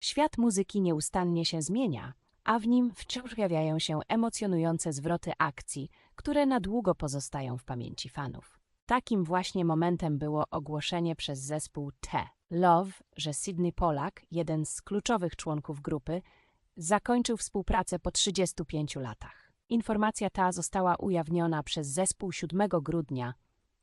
Świat muzyki nieustannie się zmienia, a w nim wciąż pojawiają się emocjonujące zwroty akcji, które na długo pozostają w pamięci fanów. Takim właśnie momentem było ogłoszenie przez zespół T. Love, że Sydney Polak, jeden z kluczowych członków grupy, zakończył współpracę po 35 latach. Informacja ta została ujawniona przez zespół 7 grudnia,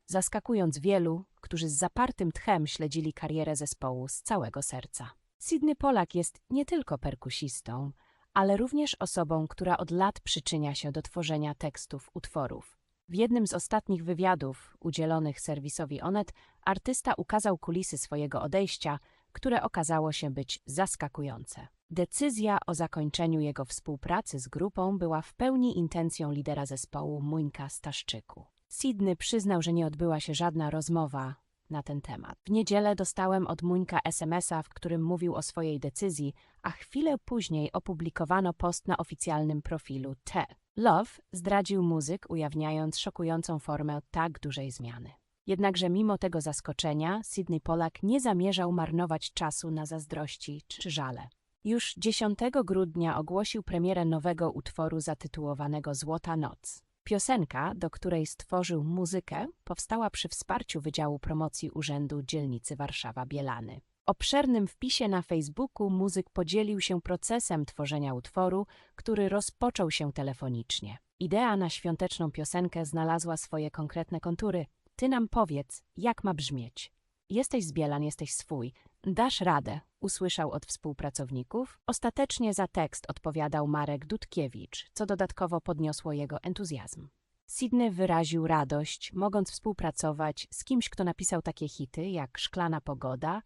zaskakując wielu, którzy z zapartym tchem śledzili karierę zespołu z całego serca. Sydney Polak jest nie tylko perkusistą, ale również osobą, która od lat przyczynia się do tworzenia tekstów utworów. W jednym z ostatnich wywiadów udzielonych serwisowi Onet artysta ukazał kulisy swojego odejścia, które okazało się być zaskakujące. Decyzja o zakończeniu jego współpracy z grupą była w pełni intencją lidera zespołu Muńka Staszczyku. Sidney przyznał, że nie odbyła się żadna rozmowa na ten temat. W niedzielę dostałem od Muńka SMS-a, w którym mówił o swojej decyzji, a chwilę później opublikowano post na oficjalnym profilu T. Love zdradził muzyk, ujawniając szokującą formę tak dużej zmiany. Jednakże mimo tego zaskoczenia, Sydney Polak nie zamierzał marnować czasu na zazdrości czy żale. Już 10 grudnia ogłosił premierę nowego utworu zatytułowanego Złota Noc. Piosenka, do której stworzył muzykę, powstała przy wsparciu Wydziału Promocji Urzędu Dzielnicy Warszawa-Bielany. Obszernym wpisie na Facebooku muzyk podzielił się procesem tworzenia utworu, który rozpoczął się telefonicznie. Idea na świąteczną piosenkę znalazła swoje konkretne kontury. Ty nam powiedz, jak ma brzmieć. Jesteś z Bielan, jesteś swój. Dasz radę, usłyszał od współpracowników. Ostatecznie za tekst odpowiadał Marek Dudkiewicz, co dodatkowo podniosło jego entuzjazm. Sidney wyraził radość, mogąc współpracować z kimś, kto napisał takie hity jak Szklana Pogoda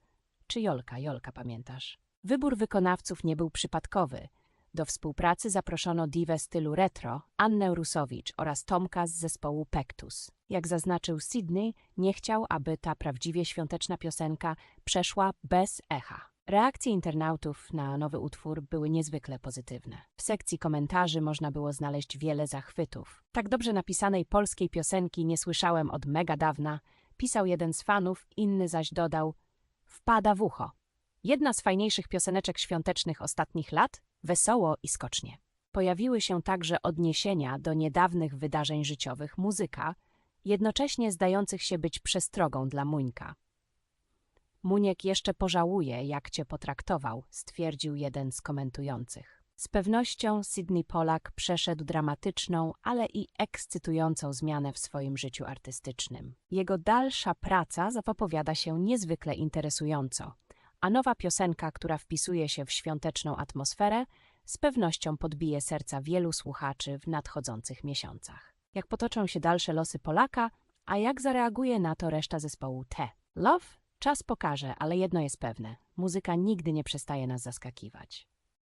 czy Jolka, Jolka pamiętasz. Wybór wykonawców nie był przypadkowy. Do współpracy zaproszono diwę stylu retro, Annę Rusowicz oraz Tomka z zespołu Pektus. Jak zaznaczył Sydney, nie chciał, aby ta prawdziwie świąteczna piosenka przeszła bez echa. Reakcje internautów na nowy utwór były niezwykle pozytywne. W sekcji komentarzy można było znaleźć wiele zachwytów. Tak dobrze napisanej polskiej piosenki nie słyszałem od mega dawna, pisał jeden z fanów, inny zaś dodał: Wpada w ucho. Jedna z fajniejszych pioseneczek świątecznych ostatnich lat, wesoło i skocznie. Pojawiły się także odniesienia do niedawnych wydarzeń życiowych muzyka, jednocześnie zdających się być przestrogą dla Muńka. Muniek jeszcze pożałuje, jak cię potraktował, stwierdził jeden z komentujących. Z pewnością Sydney Polak przeszedł dramatyczną, ale i ekscytującą zmianę w swoim życiu artystycznym. Jego dalsza praca zapowiada się niezwykle interesująco, a nowa piosenka, która wpisuje się w świąteczną atmosferę, z pewnością podbije serca wielu słuchaczy w nadchodzących miesiącach. Jak potoczą się dalsze losy Polaka, a jak zareaguje na to reszta zespołu T. Love? Czas pokaże, ale jedno jest pewne: muzyka nigdy nie przestaje nas zaskakiwać.